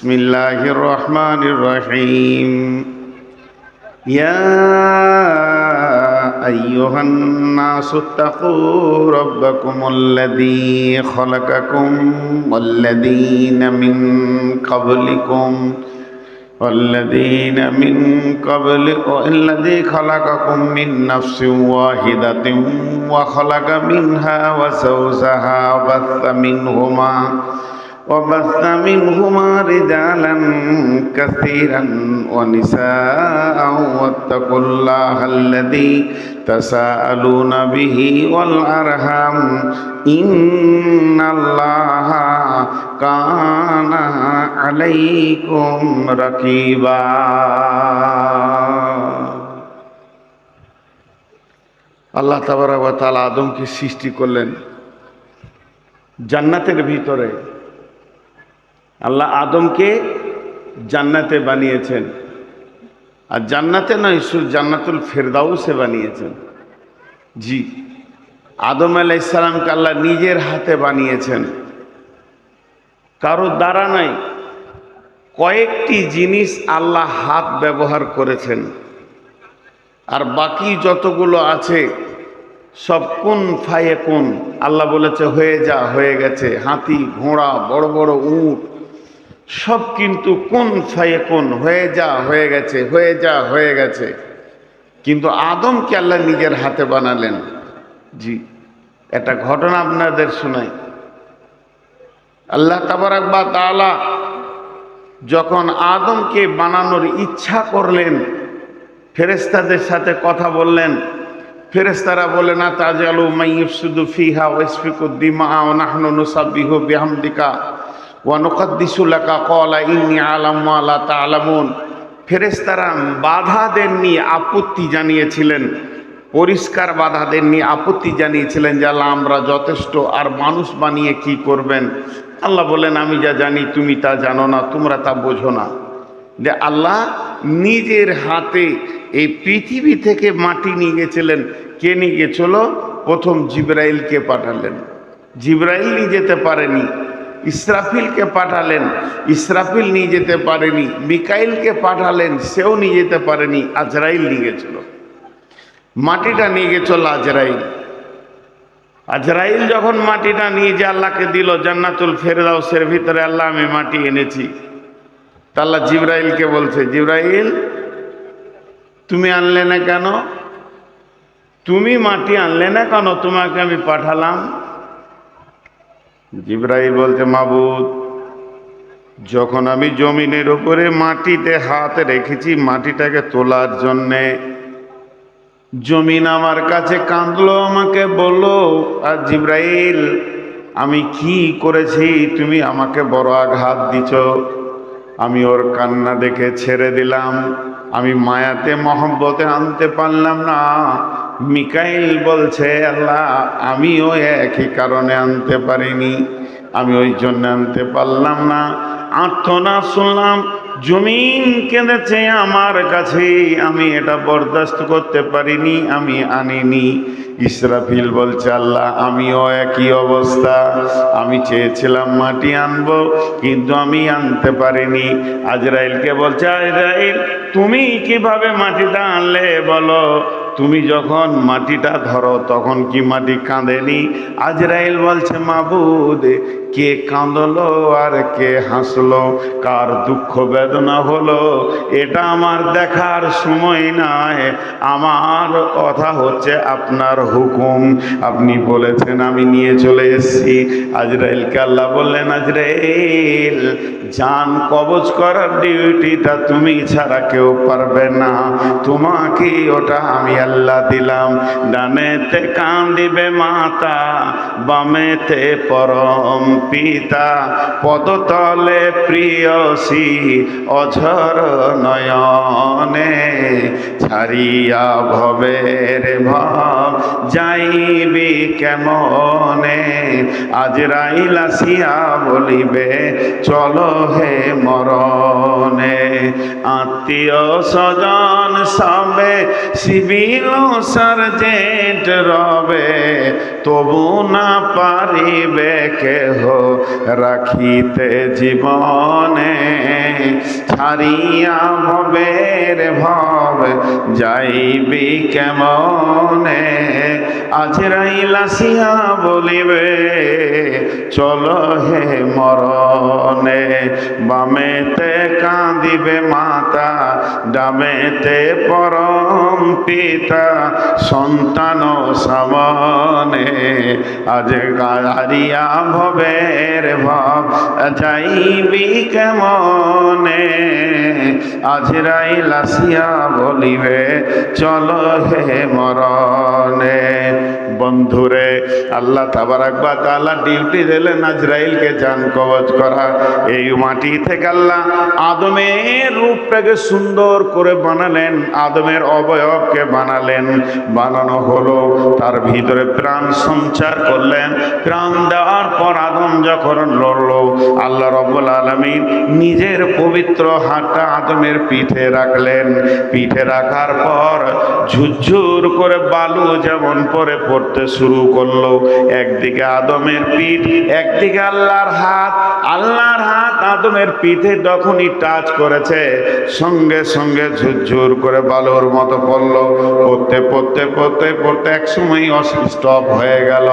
بسم الله الرحمن الرحيم يا أيها الناس اتقوا ربكم الذي خلقكم والذين من قبلكم والذين من قبل الذي خلقكم من نفس واحدة وخلق منها وزوجها وبث منهما وبث منهما رجالا كثيرا ونساء واتقوا الله الذي تساءلون به والأرحام إن الله كان عليكم رقيبا আল্লাহ তাবারাক ওয়া তাআলা আদমকে সৃষ্টি করলেন জান্নাতের ভিতরে আল্লাহ আদমকে জান্নাতে বানিয়েছেন। আর জান্নাতে নয়, শুধু জান্নাতুল ফেরদাউসে বানিয়েছেন। জি, আদম আলাইসালামকে আল্লাহ নিজের হাতে বানিয়েছেন। কারও দ্বারা নাই, কয়েকটি জিনিস আল্লাহ হাত ব্যবহার করেছেন। আর বাকি যতগুলো আছে, সব কোন ফায়ে কোন, আল্লাহ বলেছে হয়ে যা, হয়ে গেছে। হাতি, ঘোড়া, বড় বড় উট সব কিন্তু কোন ফায়ে কোন, হয়ে যা, হয়ে গেছে, হয়ে যা, হয়ে গেছে। কিন্তু আদমকে আল্লাহ নিজের হাতে বানালেন। জি, একটা ঘটনা আপনাদের শোনাই। আল্লাহ তাবারাক বা তাআলা যখন আদমকে বানানোর ইচ্ছা করলেন ফেরেস্তাদের সাথে কথা বললেন। ফেরেস্তারা বলে, না তাজ তাজালু, মাইয়ুফসুদু ফিহা ওয়াসফিকুদ্দিমা ওয়া নাহনু নুসাব্বিহু বিহামদিকা। ওয়া নুকাদ্দিসু লাকা ক্বালা ইন্নী আলামু লা তা'লামুন ফেরেস্তারা বাধা দেননি, আপত্তি জানিয়েছিলেন। পরিষ্কার বাধা দেননি, আপত্তি জানিয়েছিলেন যে আল্লাহ আমরা যথেষ্ট, আর মানুষ বানিয়ে কি করবেন? আল্লাহ বলেন, আমি যা জানি, তুমি তা জানো না, তোমরা তা বোঝো না। যে আল্লাহ নিজের হাতে এই পৃথিবী থেকে মাটি নিয়ে গেছিলেন। কে নিয়ে গেছিল? প্রথম জিব্রাইলকে পাঠালেন। জিব্রাইল নিয়ে যেতে পারেনি। ইসরাফিলকে পাঠালেন। ইসরাফিল নিয়ে যেতে পারেনি। মিকাইলকে পাঠালেন, সেও নিয়ে যেতে পারেনি। আজরাইল নিয়ে গেছিল। মাটিটা নিয়ে গেছিল আজরাইল। আজরাইল যখন মাটিটা নিয়ে যে আল্লাহকে দিল, জান্নাতুল ফেরদাউসের ভিতরে আল্লাহ, আমি মাটি এনেছি। তা আল্লাহ জিব্রাইলকে বলছে, জিব্রাইল, তুমি আনলে না কেন? তুমি মাটি আনলে না কেন? তোমাকে আমি পাঠালাম। জিব্রাইল বলছে, মাবুদ, যখন আমি জমিনের উপরে মাটিতে হাত রেখেছি, মাটিটাকে তোলার জন্যে জমিন আমার কাছে কাঁদলো, আমাকে বলল, আর জিব্রাইল, আমি কি করেছি? তুমি আমাকে বড় আঘাত দিছ। আমি ওর কান্না দেখে ছেড়ে দিলাম। আমি মায়াতে মহব্বতে আনতে পারলাম না। মিকাইল বলছে, আল্লাহ, আমিও একই কারণে আনতে পারিনি। আমি ওই জন্য আনতে পারলাম না। আর্থনা শুনলাম, জমিন কেঁদেছে আমার কাছে। আমি এটা বরদাস্ত করতে পারিনি, আমি আনিনি। ইসরাফিল বলছে, আল্লাহ, আমিও একই অবস্থা। আমি চেয়েছিলাম মাটি আনব, কিন্তু আমি আনতে পারিনি। আজরাইলকে বলছে, আজরাইল, তুমি কীভাবে মাটিটা আনলে বলো? তুমি যখন মাটিটা ধরো তখন কি মাটি কাঁদেনি? আজরাইল বলছে মাবুদ কে কাঁদলো আর কে হাসলো? কার দুঃখ বেদনা হলো? এটা আমার দেখার সময় নয় আমার কথা হচ্ছে আপনার হুকুম। আপনি বলেছেন, আমি নিয়ে চলে এসেছি। আজরাইলকে আল্লাহ বললেন, আজরাইল জান কবজ করার ডিউটিটা তুমি ছাড়া কেউ পারবে না। তোমাকে ওটা আমি আল্লাহ দিলাম। ডানেতে কান্দিবে মাতা বামেতে পরম। পিতা পদতলে প্রিয়সী অঝর নয়নে ছাড়িয়া ভবের ভাব যাইবি কেমনে? আজ রাইলাসিয়া বলিবে, চলো হে মরণে। আত্মীয় স্বজন সবে সিভিল সার্জেন্ট রবে, তবু না পারিবে কেহ রাখিতে জীবনে। ছাড়িয়া ভবের ভব যাইবি কেমনে? আজরাইল আসিয়া বলিবে, চলো হে মরণে। বামেতে কাঁদিবে মাতা, ডামেতে পরম পিতা, সন্তান সামনে আজ গাড়িয়া ভবের ভাব যাইবি কেমনে? আজরাইল আসিয়া বলিবে, চলো হে মরণে। বন্ধুরে, আল্লাহ তাবারাকবা তাআলা ডিউটি দিলেন আজরাইলকে জান কবজ করা। এই মাটি থেকে আল্লাহ আদমের রূপটাকে সুন্দর করে বানালেন, আদমের অবয়বকে বানালেন। বানানো হলো, তার ভিতরে প্রাণ সঞ্চার করলেন। প্রাণ দেওয়ার পর আদম যখন লড়লো, আল্লাহ রব্বুল আলমিন নিজের পবিত্র হাতটা আদমের পিঠে রাখলেন। পিঠে রাখার পর ঝুরঝুর করে বালু যেমন পরে পড়তে শুরু করল। একদিকে আদমের পিঠ, একদিকে আল্লাহর হাত। আল্লাহর হাত আদমের পিঠে যখনই টাচ করেছে, সঙ্গে সঙ্গে ঝুরঝুর করে বালুর মতো পড়ল। পড়তে পড়তে পড়তে পড়তে এক সময় স্টপ হয়ে গেল।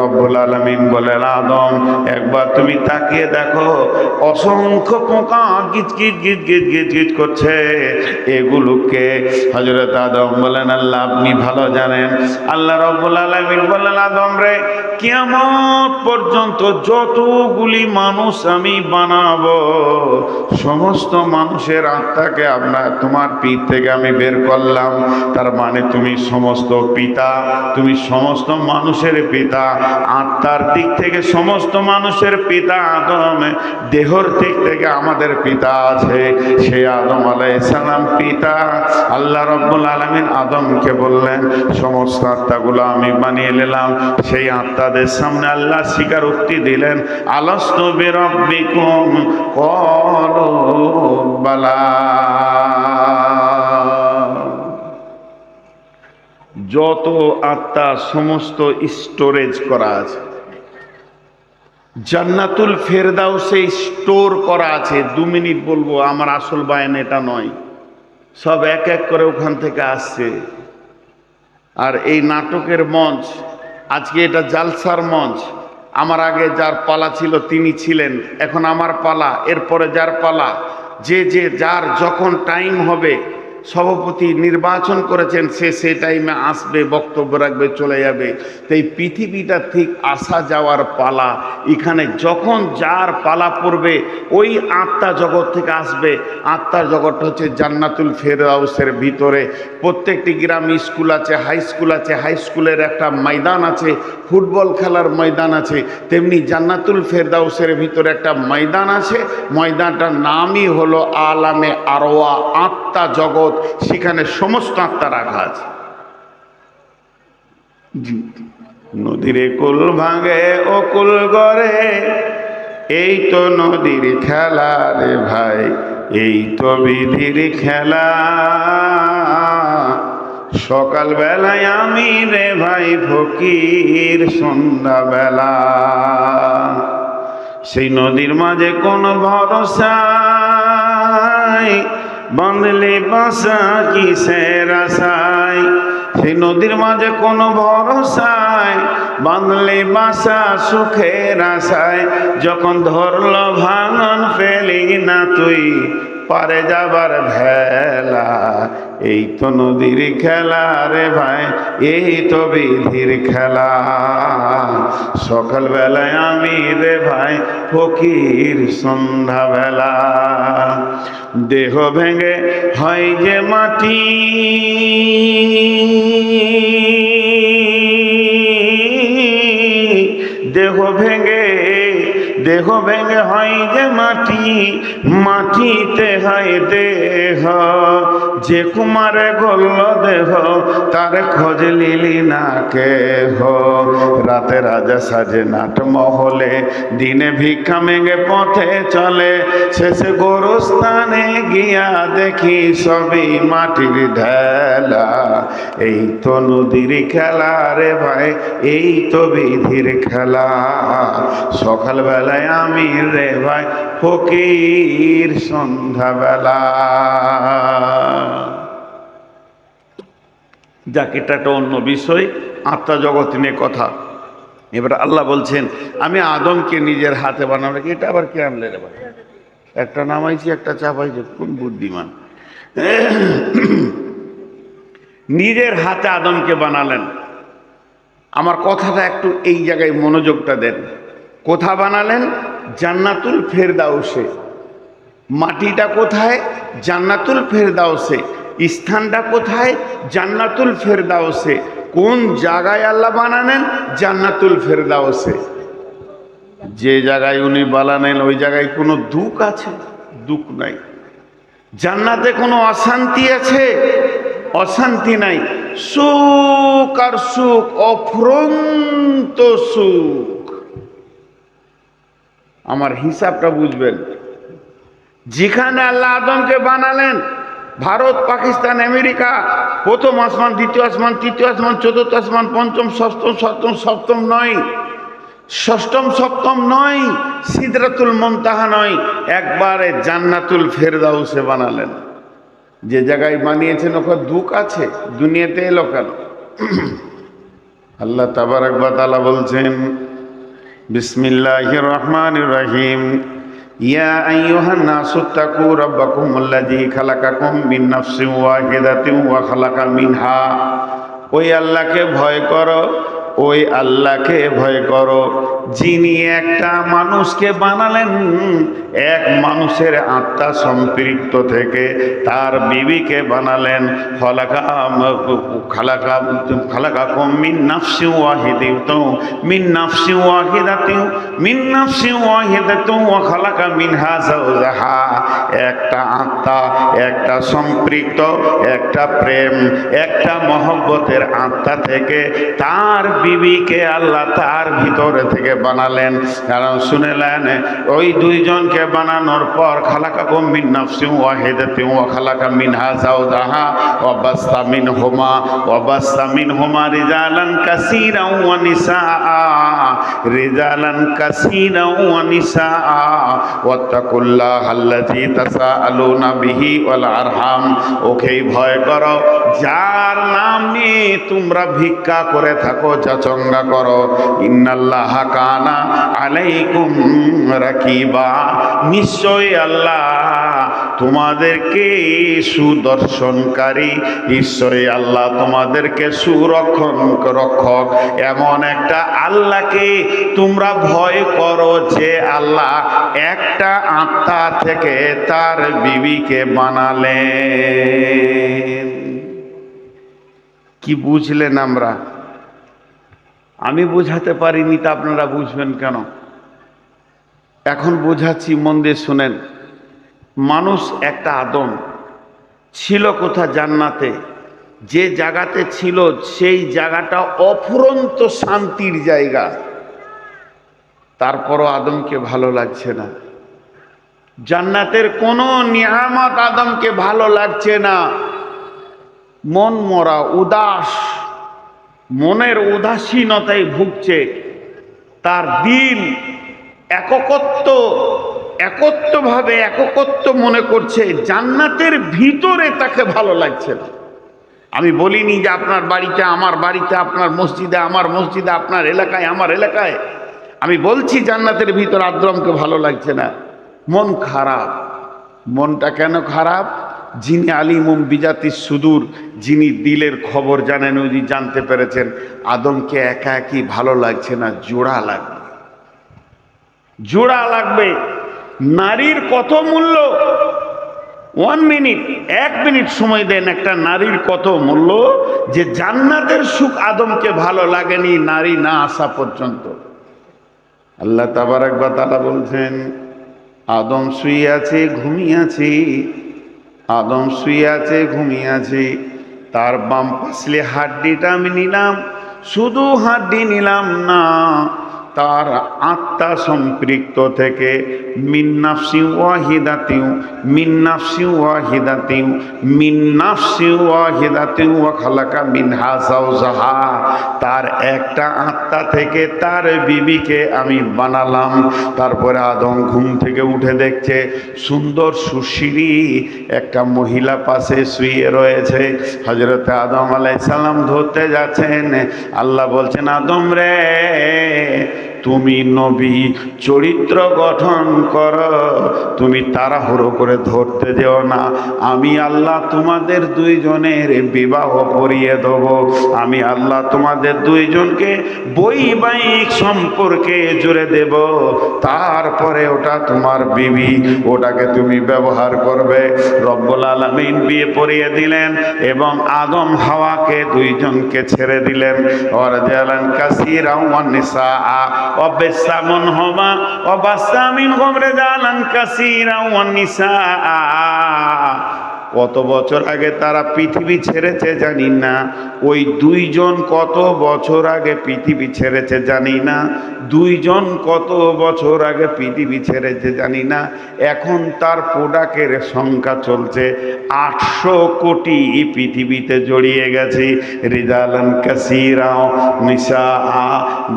রব্বুল আলমিন বলেন আদম, একবার তুমি তাকিয়ে দেখো, অসংখ্য পোকা গিজ গিজ গিজ গিজ গিজ গিজ করছে। এগুলোকে হজরত আদম বলেন আল্লাহ, আপনি ভালো জানেন। আল্লাহ রব্বুল আদম রে পর্যন্ত যতগুলি মানুষ আমি বানাবো, সমস্ত মানুষের আত্মাকে আপনার, তোমার পিঠ থেকে আমি বের করলাম। তার মানে তুমি সমস্ত পিতা, তুমি সমস্ত মানুষের পিতা, আত্মার দিক থেকে সমস্ত মানুষের পিতা আদম, দেহর দিক থেকে আমাদের পিতা আছে। সে আদম আলাইসালাম পিতা। আল্লাহ রব্বুল আলমিন আদমকে বললেন, সমস্ত আত্মাগুলো আমি বানিয়ে নিলাম। সেই আত্মাদের সামনে আল্লাহ স্বীকার উক্তি দিলেন, আলস্ত বেরব্বিকুম? কলো বালা। যত আত্মা সমস্ত স্টোরেজ করা আছে, জান্নাতুল ফেরদাও ফেরদাউসে স্টোর করা আছে, দু মিনিট বলব, আমার আসল বায়ান এটা নয়। সব এক এক করে ওখান থেকে আসছে। আর এই নাটকের মঞ্চ, আজকে এটা জালসার মঞ্চ। আমার আগে যার পালা ছিল তিনি ছিলেন, এখন আমার পালা, এরপরে যার পালা, যে যে যার যখন টাইম হবে সভাপতি নির্বাচন করেছেন, সে সে টাইমে আসবে, বক্তব্য রাখবে, চলে যাবে। তো এই পৃথিবীটা ঠিক আসা যাওয়ার পালা। এখানে যখন যার পালা পড়বে, ওই আত্মা জগৎ থেকে আসবে। আত্মার জগৎটা হচ্ছে জান্নাতুল ফেরদাউসের ভিতরে। প্রত্যেকটি গ্রাম, স্কুল আছে হাই স্কুল আছে। হাই স্কুলের একটা ময়দান আছে, ফুটবল খেলার ময়দান আছে। তেমনি জান্নাতুল ফেরদাউসের ভিতরে একটা ময়দান আছে। ময়দানটার নামই হলো আলামে আরোয়া আত্মা জগৎ। সেখানে সমস্ত আত্মার রাখা আছে। নদীরে কুল ভাঙে ও কুল গড়ে, এই তো নদীর খেলা রে ভাই, এই তো বিধির খেলা। সকাল বেলায় আমি রে ভাই ফকির সন্ধ্যা বেলা সেই নদীর মাঝে কোন ভরসা বাঁধলে বাসা কিসের আশায়? সেই নদীর মাঝে কোনো ভরসায়? বাঁধলে বাসা সুখের আশায়। যখন ধরল ভাঙন ফেলি না তুই, পারে যাবার ভেলা এই তো নদীর খেলা রে ভাই, এই তো বিধির খেলা। সকাল বেলায় আমি রে ভাই, ফকির সন্ধ্যা বেলা দেহ ভেঙে হয় যে মাটি। দেহ ভেঙে দেহ ভেঙে হয় যে মাটি, মাটিতে হয় দেহ। যে কুমারে গল্ল দেহ, তার খোঁজ লিলি না কেহ। রাতে রাজা সাজে নাট মহলে, দিনে ভিক্ষা মেঘে পথে চলে। শেষে গোরস্থানে গিয়া দেখি সবই মাটির ঢেলা। এই তো নদীর খেলা রে ভাই, এই তো বিধির খেলা। সকালবেলা বলে আমি রে ভাই, ফকির সন্ধ্যাবেলা। যাক, এটা একটা অন্য বিষয়। আত্মা জগৎ নিয়ে কথা। এবার আল্লাহ বলছেন, আমি আদমকে নিজের হাতে বানাবো। এটা আবার কে আনলে রে একটা নামাইছি, একটা চাপাইছি, কোন বুদ্ধিমান? নিজের হাতে আদমকে বানালেন। আমার কথাটা একটু এই জায়গায় মনোযোগটা দেন। কোথা বানালেন? জান্নাতুল ফেরদাউসে। মাটিটা কোথায়? জান্নাতুল ফেরদাউসে। স্থানটা কোথায়? জান্নাতুল ফেরদাউসে। কোন জায়গায় আল্লাহ বানালেন জান্নাতুল ফেরদাউসে। যে জায়গায় উনি বানালেন ওই জায়গায় কোনো দুঃখ আছে? দুঃখ নাই। জান্নাতে কোনো অশান্তি আছে? অশান্তি নাই। সুখ আর সুখ, অফ্রন্ত সুখ। আমার হিসাবটা বুঝবেন। যেখানে আল্লাহ আদমকে বানালেন ভারত, পাকিস্তান, আমেরিকা, প্রথম আসমান, দ্বিতীয় আসমান, তৃতীয় আসমান, চতুর্থ আসমান, পঞ্চম, ষষ্ঠম, সপ্তম সপ্তম নয়। ষষ্ঠম, সপ্তম নয়, সিদরাতুল মন্তাহা নয়। একবারে জান্নাতুল ফেরদাউসে বানালেন। যে জায়গায় বানিয়েছেন, ওখানে দুঃখ আছে, দুনিয়াতে এলো কেন? আল্লাহ তাবারাক তাআলা বলছেন, বিসমিল্লাহির রহমান রহিম। ইয়া আইয়ুহান নাসু তাকু রাব্বাকুম আল্লাযী খালাকাকুম মিন নাফসিন ওয়াহিদাতিন ওয়া খালাকা ওই আল্লাহকে ভয় করো ওই আল্লাহকে ভয় করো। যিনি একটা মানুষকে বানালেন, এক মানুষের আত্মা সম্পৃক্ত থেকে তার বিবিকে বানালেন। খালাকা খালাকা খালাকা মিনহা একটা আত্মা, একটা সম্পৃক্ত, একটা প্রেম, একটা মহব্বতের আত্মা থেকে তার বিবিকে আল্লাহ তার ভিতরে থেকে বানালেন। কারণ শুনেলেন, ওই দুইজনকে বানানোর পর খালাকা গম্বিন নাফসি ওয়াহিদাতি ওয়া খালাকা মিনহা যাওজাহা ওয়া বাস্তা মিনহুমা ওয়া বাস্তা মিনহুমা রিজালান কাসীরা ওয়া নিসাআ। রিজালান কাসীরা ওয়া নিসাআ। ওয়াত্তাকুল্লাহ আল্লাযী তাসাআলুনা বিহি ওয়াল আরহাম। ওকেই ভয় করো, যার নাম নিয়ে তোমরা ভিক্ষা করে থাকো চাচঙ্গা করো। ইন্নাল্লাহ কানা আলাইকুম রাকিবা। আল্লাহ তোমাদেরকে সুদর্শনকারী। আল্লাহ তোমাদেরকে সুরক্ষণ রক্ষক। এমন একটা আল্লাহকে তোমরা ভয় করো যে আল্লাহ একটা আত্মা থেকে তার বিবিকে বানালেন। কি বুঝলেন আমরা? আমি বোঝাতে পারিনি তা আপনারা বুঝবেন কেন? এখন বোঝাচ্ছি, মন দিয়ে শোনেন। মানুষ একটা আদম। ছিল কোথা জান্নাতে? যে জায়গাতে ছিল, সেই জায়গাটা অফুরন্ত শান্তির জায়গা। তারপরও আদমকে ভালো লাগছে না। জান্নাতের কোনো নিয়ামত আদমকে ভালো লাগছে না। মন মরা, উদাস। মনের উদাসীনতায় ভুগছে। তার দিল এককত্ব, একত্বভাবে এককত্ব মনে করছে। জান্নাতের ভিতরে তাকে ভালো লাগছে না। আমি বলিনি যে আপনার বাড়িতে আমার বাড়িতে, আপনার মসজিদে, আমার মসজিদে, আপনার এলাকায়, আমার এলাকায়। আমি বলছি জান্নাতের ভিতর আদ্রমকে ভালো লাগছে না। মন খারাপ। মনটা কেন খারাপ? যিনি আলিমুম বিজাতি সুদূর, যিনি দিলের খবর জানেন, উনি জানতে পেরেছেন, আদমকে একা একই ভালো লাগছে না, জোড়া লাগবে। জোড়া লাগবে। নারীর কত মূল্য? ওয়ান মিনিট এক মিনিট সময় দেন, একটা নারীর কত মূল্য? যে জান্নাতের সুখ আদমকে ভালো লাগেনি, নারী না আসা পর্যন্ত। আল্লাহ তাবারাক বা তালা বলছেন, আদম শুয়ে আছে, ঘুমিয়ে আছে। আদম শুয়ে আছে ঘুমিয়ে আছে তার বাম পাশলে হাড্ডিটা আমি নিলাম, শুধু হাড্ডি নিলাম না তার আত্মা সম্পৃক্ত থেকে মিন্নাফসি ওয়াহিদাতিউ মিন্নাফসি ওয়াহিদাতিউ মিন্নাফসি ওয়াহিদাতিউ ওয়া খালাকা মিনহা যাওজাহা। তার একটা আত্মা থেকে তার বিবিকে আমি বানালাম। তারপরে আদম ঘুম থেকে উঠে দেখছে সুন্দর সুশিরি একটা মহিলা পাশে শুয়ে রয়েছে। হজরত আদম আলাইসাল্লাম ধরতে যাচ্ছেন। আল্লাহ বলছেন, আদম রে তুমি নবী, চরিত্র গঠন কর। তুমি তাড়াহুড়ো করে ধরতে যেও না। আমি আল্লাহ তোমাদের দুইজনের বিবাহ করিয়ে দেব। আমি আল্লাহ তোমাদের দুইজনকে বৈবাহিক সম্পর্কে জুড়ে দেব। তারপরে ওটা তোমার বিবি, ওটাকে তুমি ব্যবহার করবে। রব্বুল আলমিন বিয়ে পরিয়ে দিলেন এবং আদম হাওয়াকে দুইজনকে ছেড়ে দিলেন। ওর কাসিরা অবেসামন হমা অবাসামিন গমরে জালান কাসিরা ওয়ান নিসা। কত বছর আগে তারা পৃথিবী ছেড়েছে জানি না। ওই দুইজন কত বছর আগে পৃথিবী ছেড়েছে জানি না। দুইজন কত বছর আগে পৃথিবী ছেড়েছে জানি না। এখন তার প্রোডাক্টের সংখ্যা চলছে আটশো কোটি পৃথিবীতে জড়িয়ে গেছে। রিজালান কাসিরাও নিশা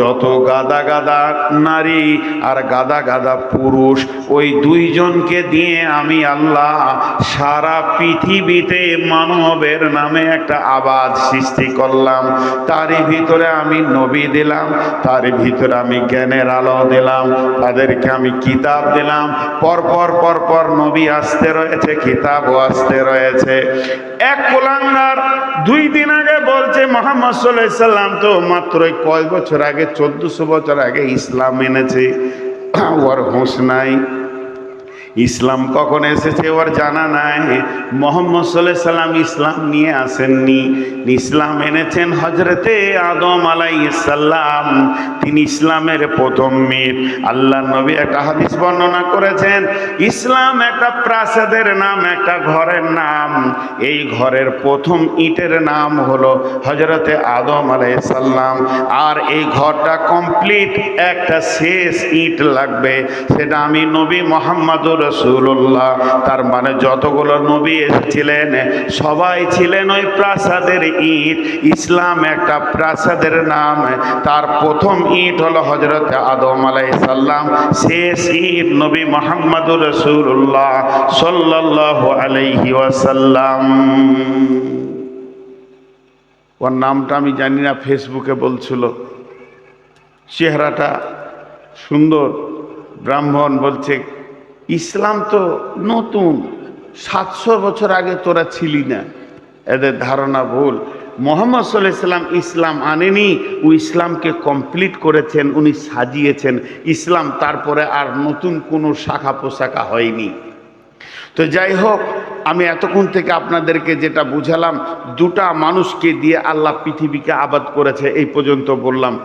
যত গাদা গাদা নারী আর গাদা গাদা পুরুষ, ওই দুইজনকে দিয়ে আমি আল্লাহ সারা পৃথিবীতে মানবের নামে একটা আবাদ সৃষ্টি করলাম। তারই ভিতরে আমি নবী দিলাম তার ভিতরে আমি জ্ঞানের আলো দিলাম, তাদেরকে আমি কিতাব দিলাম। পরপর পরপর নবী আসতে রয়েছে, কিতাবও আসতে রয়েছে। এক কোলাঙ্গার দুই দিন আগে বলছে, মোহাম্মদ সাল্লাম তো মাত্র কয় বছর আগে চোদ্দশো বছর আগে ইসলাম এনেছে ওর হোঁশ নাই। ইসলাম কখন এসেছে ওর জানা নাই? মোহাম্মদ সাল্লাহ সাল্লাম ইসলাম নিয়ে আসেননি। ইসলাম এনেছেন হজরতে আদম আলাইসাল্লাম তিনি ইসলামের প্রথম মীর। আল্লাহ নবী একটা হাদিস বর্ণনা করেছেন, ইসলাম একটা প্রাসাদের নাম, একটা ঘরের নাম। এই ঘরের প্রথম ইটের নাম হলো হজরতে আদম আলাইসাল্লাম আর এই ঘরটা কমপ্লিট একটা শেষ ইট লাগবে। সেটা আমি নবী মোহাম্মদুর রসুল্লাহ তার মানে যতগুলো নবী এসেছিলেন, সবাই ছিলেন ওই প্রাসাদের ইট। ইসলাম একটা প্রাসাদের নাম। তার প্রথম ইট হলো হজরত আদম আলাই সাল্লাম শেষ ইট নবী মোহাম্মদুর রসুল্লাহ সাল্লাহ আলাইহি ওয়াসাল্লাম। ওর নামটা আমি জানি না, ফেসবুকে বলছিল। চেহারাটা সুন্দর, ব্রাহ্মণ বলছে ইসলাম তো নতুন। সাতশো বছর আগে তোরা ছিলি না। এদের ধারণা ভুল। মোহাম্মদ সাল্লাহ ইসলাম ইসলাম আনেনি, ও ইসলামকে কমপ্লিট করেছেন, উনি সাজিয়েছেন। ইসলাম তারপরে আর নতুন কোনো শাখা পোশাখা হয়নি। তো যাই হোক, আমি এতক্ষণ থেকে আপনাদেরকে যেটা বুঝালাম, দুটা মানুষকে দিয়ে আল্লাহ পৃথিবীকে আবাদ করেছে, এই পর্যন্ত বললাম।